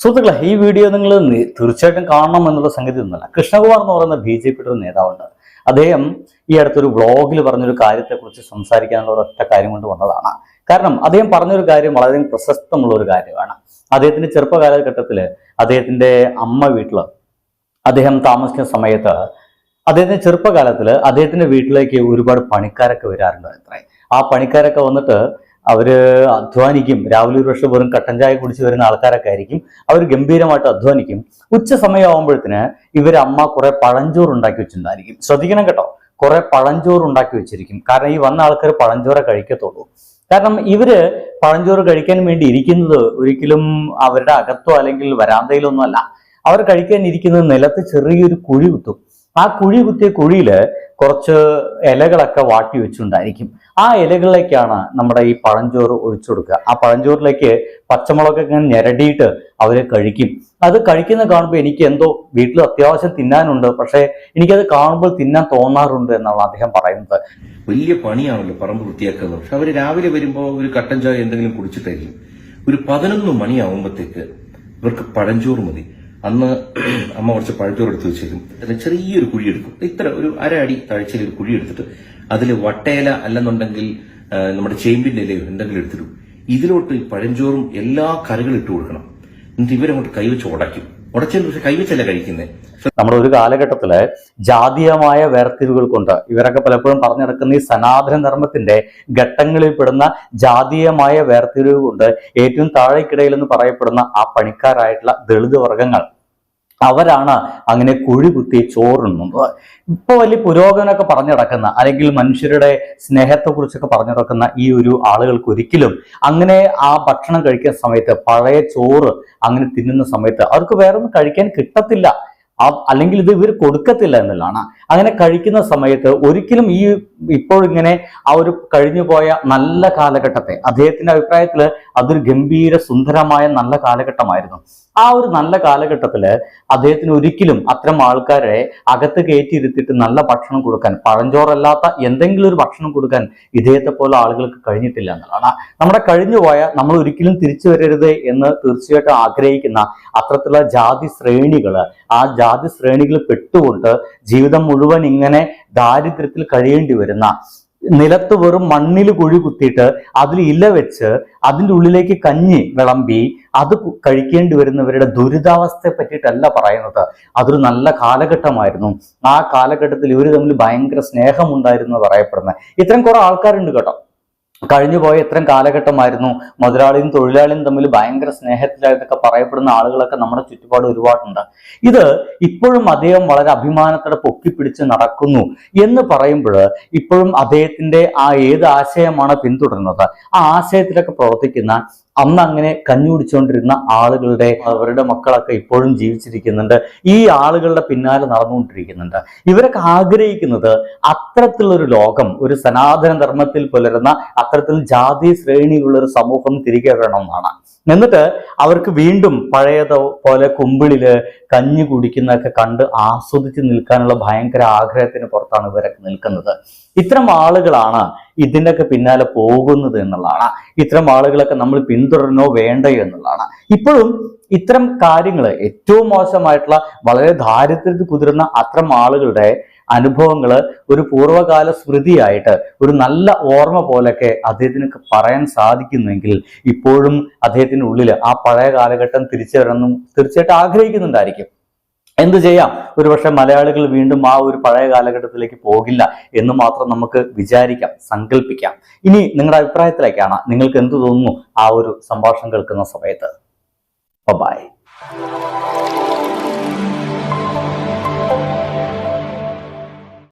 സുഹൃത്തുക്കളെ ഈ വീഡിയോ നിങ്ങൾ തീർച്ചയായിട്ടും കാണണം എന്നുള്ള സംഗതി ഒന്നുമല്ല. കൃഷ്ണകുമാർ എന്ന് പറയുന്ന ബി ജെ പിയുടെ ഒരു നേതാവുണ്ട്. അദ്ദേഹം ഈ അടുത്തൊരു വ്ളോഗിൽ പറഞ്ഞൊരു കാര്യത്തെക്കുറിച്ച് സംസാരിക്കാനുള്ള ഒരൊറ്റ കാര്യം കൊണ്ട് വന്നതാണ്. കാരണം അദ്ദേഹം പറഞ്ഞൊരു കാര്യം വളരെ പ്രശസ്തമുള്ള ഒരു കാര്യമാണ്. അദ്ദേഹത്തിന്റെ ചെറുപ്പകാലഘട്ടത്തിൽ അദ്ദേഹത്തിന്റെ അമ്മ വീട്ടിൽ അദ്ദേഹം താമസിക്കുന്ന സമയത്ത് അദ്ദേഹത്തിന്റെ ചെറുപ്പകാലത്തിൽ അദ്ദേഹത്തിന്റെ വീട്ടിലേക്ക് ഒരുപാട് പണിക്കാരൊക്കെ വരാറുണ്ട് അത്രേ. ആ പണിക്കാരൊക്കെ വന്നിട്ട് അവർ അധ്വാനിക്കും. രാവിലെ ഒരു പക്ഷേ വെറും കട്ടൻ ചായ കുടിച്ച് വരുന്ന ആൾക്കാരൊക്കെ ആയിരിക്കും. അവർ ഗംഭീരമായിട്ട് അധ്വാനിക്കും. ഉച്ച സമയമാകുമ്പോഴത്തിന് ഇവരമ്മ കുറെ പഴഞ്ചോറ് ഉണ്ടാക്കി വെച്ചിട്ടുണ്ടായിരിക്കും. ശ്രദ്ധിക്കണം കേട്ടോ. കുറെ പഴഞ്ചോറ് ഉണ്ടാക്കി വെച്ചിരിക്കും. കാരണം ഈ വന്ന ആൾക്കാർ പഴഞ്ചോറെ കഴിക്കത്തുള്ളൂ. കാരണം ഇവർ പഴഞ്ചോറ് കഴിക്കാൻ വേണ്ടി ഇരിക്കുന്നത് ഒരിക്കലും അവരുടെ അകത്തോ അല്ലെങ്കിൽ വരാന്തയിലൊന്നും അല്ല അവർ കഴിക്കാൻ ഇരിക്കുന്നത് നിലത്ത് ചെറിയൊരു കുഴി കുത്തും. ആ കുഴി കുത്തിയ കുഴിയിൽ കുറച്ച് ഇലകളൊക്കെ വാട്ടി വെച്ചിട്ടുണ്ടായിരിക്കും. ആ ഇലകളിലേക്കാണ് നമ്മുടെ ഈ പഴഞ്ചോറ് ഒഴിച്ചു കൊടുക്കുക. ആ പഴഞ്ചോറിലേക്ക് പച്ചമുളകൊക്കെ ഇങ്ങനെ ഞെരടിയിട്ട് അവർ കഴിക്കും. അത് കഴിക്കുന്ന കാണുമ്പോൾ എനിക്ക് എന്തോ വീട്ടിൽ അത്യാവശ്യം തിന്നാനുണ്ട്. പക്ഷേ എനിക്കത് കാണുമ്പോൾ തിന്നാൻ തോന്നാറുണ്ട് എന്നാണ് അദ്ദേഹം പറയുന്നത്. വലിയ പണിയാണല്ലോ പറമ്പ് വൃത്തിയാക്കുന്നത്. പക്ഷെ അവർ രാവിലെ വരുമ്പോൾ ഒരു കട്ടൻ ചായ എന്തെങ്കിലും കുടിച്ചിട്ടായിരിക്കും ഒരു പതിനൊന്ന് മണിയാവുമ്പോഴത്തേക്ക് ഇവർക്ക് പഴഞ്ചോറ് മതി. അന്ന് അമ്മ കുറച്ച് പഴഞ്ചോറ് എടുത്ത് വെച്ചേക്കും. അതിൽ ചെറിയൊരു കുഴി എടുക്കും. ഇത്ര ഒരു അര അടി താഴ്ചയിൽ ഒരു കുഴി എടുത്തിട്ട് അതിൽ വട്ടയില അല്ലെന്നുണ്ടെങ്കിൽ നമ്മുടെ ചേമ്പിന്റെ ഇലയോ എന്തെങ്കിലും എടുത്തിടും. ഇതിലോട്ട് പഴഞ്ചോറും എല്ലാ കറികളും ഇട്ട് കൊടുക്കണം. എന്നിട്ട് ഇവരങ്ങോട്ട് കൈവച്ച് ഉടയ്ക്കും. പക്ഷെ കൈവച്ചല്ല കഴിക്കുന്നത് നമ്മുടെ ഒരു കാലഘട്ടത്തിൽ ജാതീയമായ വേർതിരിവുകൾ കൊണ്ട് ഇവരൊക്കെ പലപ്പോഴും പറഞ്ഞു നടക്കുന്ന ഈ സനാതന ധർമ്മത്തിന്റെ ഘട്ടങ്ങളിൽ പെടുന്ന ജാതീയമായ വേർതിരിവ് കൊണ്ട് ഏറ്റവും താഴേക്കിടയിൽ എന്ന് പറയപ്പെടുന്ന ആ പണിക്കാരായിട്ടുള്ള ദളിത് വർഗങ്ങൾ അവരാണ് അങ്ങനെ കുഴി കുത്തി ചോറുണ്ണുന്നത്. ഇപ്പൊ വലിയ പുരോഗമനമൊക്കെ പറഞ്ഞു നടക്കുന്ന അല്ലെങ്കിൽ മനുഷ്യരുടെ സ്നേഹത്തെ കുറിച്ചൊക്കെ പറഞ്ഞു നടക്കുന്ന ഈ ഒരു ആളുകൾക്ക് ഒരിക്കലും അങ്ങനെ ആ ഭക്ഷണം കഴിക്കുന്ന സമയത്ത് പഴയ ചോറ് അങ്ങനെ തിന്നുന്ന സമയത്ത് അവർക്ക് വേറെ ഒന്നും കഴിക്കാൻ കിട്ടത്തില്ല. അല്ലെങ്കിൽ ഇത് ഇവർ കൊടുക്കത്തില്ല എന്നുള്ളതാണ്. അങ്ങനെ കഴിക്കുന്ന സമയത്ത് ഒരിക്കലും ഈ ഇപ്പോഴിങ്ങനെ ആ ഒരു കഴിഞ്ഞു പോയ നല്ല കാലഘട്ടത്തെ അദ്ദേഹത്തിന്റെ അഭിപ്രായത്തിൽ അതൊരു ഗംഭീര സുന്ദരമായ നല്ല കാലഘട്ടമായിരുന്നു. ആ ഒരു നല്ല കാലഘട്ടത്തിൽ അദ്ദേഹത്തിന് ഒരിക്കലും അത്തരം ആൾക്കാരെ അകത്ത് കയറ്റിയിരുത്തിയിട്ട് നല്ല ഭക്ഷണം കൊടുക്കാൻ പഴഞ്ചോറല്ലാത്ത എന്തെങ്കിലും ഒരു ഭക്ഷണം കൊടുക്കാൻ ഇദ്ദേഹത്തെ പോലെ ആളുകൾക്ക് കഴിഞ്ഞിട്ടില്ല എന്നുള്ളതാണ്. നമ്മുടെ കഴിഞ്ഞു കഴിഞ്ഞുപോയ നമ്മൾ ഒരിക്കലും തിരിച്ചു വരരുത് എന്ന് തീർച്ചയായിട്ടും ആഗ്രഹിക്കുന്ന അത്തരത്തിലുള്ള ജാതി ശ്രേണികൾ ആ ജാതി ശ്രേണികൾ പെട്ടുകൊണ്ട് ജീവിതം മുഴുവൻ ഇങ്ങനെ ദാരിദ്ര്യത്തിൽ കഴിയേണ്ടി വരുന്ന നിലത്ത് വെറും മണ്ണിൽ കുഴി കുത്തിയിട്ട് അതിൽ ഇല വെച്ച് അതിന്റെ ഉള്ളിലേക്ക് കഞ്ഞി വിളമ്പി അത് കഴിക്കേണ്ടി വരുന്നവരുടെ ദുരിതാവസ്ഥയെ പറ്റിയിട്ടല്ല പറയുന്നത്. അതൊരു നല്ല കാലഘട്ടമായിരുന്നു. ആ കാലഘട്ടത്തിൽ ഇവർ തമ്മിൽ ഭയങ്കര സ്നേഹമുണ്ടായിരുന്നു പറയപ്പെടുന്നത്. ഇത്തരം കുറെ ആൾക്കാരുണ്ട് കേട്ടോ. കഴിഞ്ഞു പോയ ഇത്തരം കാലഘട്ടമായിരുന്നു മുതലാളിയും തൊഴിലാളിയും തമ്മിൽ ഭയങ്കര സ്നേഹത്തിലായിട്ടൊക്കെ പറയപ്പെടുന്ന ആളുകളൊക്കെ നമ്മുടെ ചുറ്റുപാട് ഒരുപാടുണ്ട്. ഇത് ഇപ്പോഴും അദ്ദേഹം വളരെ അഭിമാനത്തോടെ പൊക്കിപ്പിടിച്ച് നടക്കുന്നു എന്ന് പറയുമ്പോൾ ഇപ്പോഴും അദ്ദേഹത്തിന്റെ ആ ഏത് ആശയമാണ് പിന്തുടരുന്നത്? ആ ആശയത്തിലൊക്കെ പ്രവർത്തിക്കുന്ന അന്ന് അങ്ങനെ കഞ്ഞി കുടിച്ചുകൊണ്ടിരുന്ന ആളുകളുടെ അവരുടെ മക്കളൊക്കെ ഇപ്പോഴും ജീവിച്ചിരിക്കുന്നുണ്ട്. ഈ ആളുകളുടെ പിന്നാലെ നടന്നുകൊണ്ടിരിക്കുന്നുണ്ട്. ഇവരൊക്കെ ആഗ്രഹിക്കുന്നത് അത്തരത്തിലുള്ളൊരു ലോകം ഒരു സനാതന ധർമ്മത്തിൽ പുലരുന്ന അത്തരത്തിൽ ജാതി ശ്രേണിയുള്ള ഒരു സമൂഹം തിരികെ വരണമെന്നാണ്. എന്നിട്ട് അവർക്ക് വീണ്ടും പഴയതോ പോലെ കുമ്പിളിൽ കഞ്ഞി കുടിക്കുന്നതൊക്കെ കണ്ട് ആസ്വദിച്ച് നിൽക്കാനുള്ള ഭയങ്കര ആഗ്രഹത്തിന് പുറത്താണ് ഇവരൊക്കെ നിൽക്കുന്നത്. ഇത്തരം ആളുകളാണ് ഇതിന്റെയൊക്കെ പിന്നാലെ പോകുന്നത് എന്നുള്ളതാണ്. ഇത്തരം ആളുകളൊക്കെ നമ്മൾ പിന്തുടരണോ വേണ്ടയോ എന്നുള്ളതാണ്. ഇപ്പോഴും ഇത്തരം കാര്യങ്ങൾ ഏറ്റവും മോശമായിട്ടുള്ള വളരെ ദാരിദ്ര്യത്തിൽ കുതിരുന്ന അത്തരം ആളുകളുടെ അനുഭവങ്ങൾ ഒരു പൂർവകാല സ്മൃതിയായിട്ട് ഒരു നല്ല ഓർമ്മ പോലൊക്കെ അദ്ദേഹത്തിനൊക്കെ പറയാൻ സാധിക്കുന്നെങ്കിൽ ഇപ്പോഴും അദ്ദേഹത്തിന്റെ ഉള്ളിൽ ആ പഴയ കാലഘട്ടം തിരിച്ചു വരണമെന്നും തീർച്ചയായിട്ടും ആഗ്രഹിക്കുന്നുണ്ടായിരിക്കും. എന്ത് ചെയ്യാം? ഒരുപക്ഷെ മലയാളികൾ വീണ്ടും ആ ഒരു പഴയ കാലഘട്ടത്തിലേക്ക് പോകില്ല എന്ന് മാത്രം നമുക്ക് വിചാരിക്കാം സങ്കല്പിക്കാം ഇനി നിങ്ങളുടെ അഭിപ്രായത്തിലേക്കാണ്. നിങ്ങൾക്ക് എന്ത് തോന്നുന്നു ആ ഒരു സംഭാഷണം കേൾക്കുന്ന സമയത്ത്? ബൈ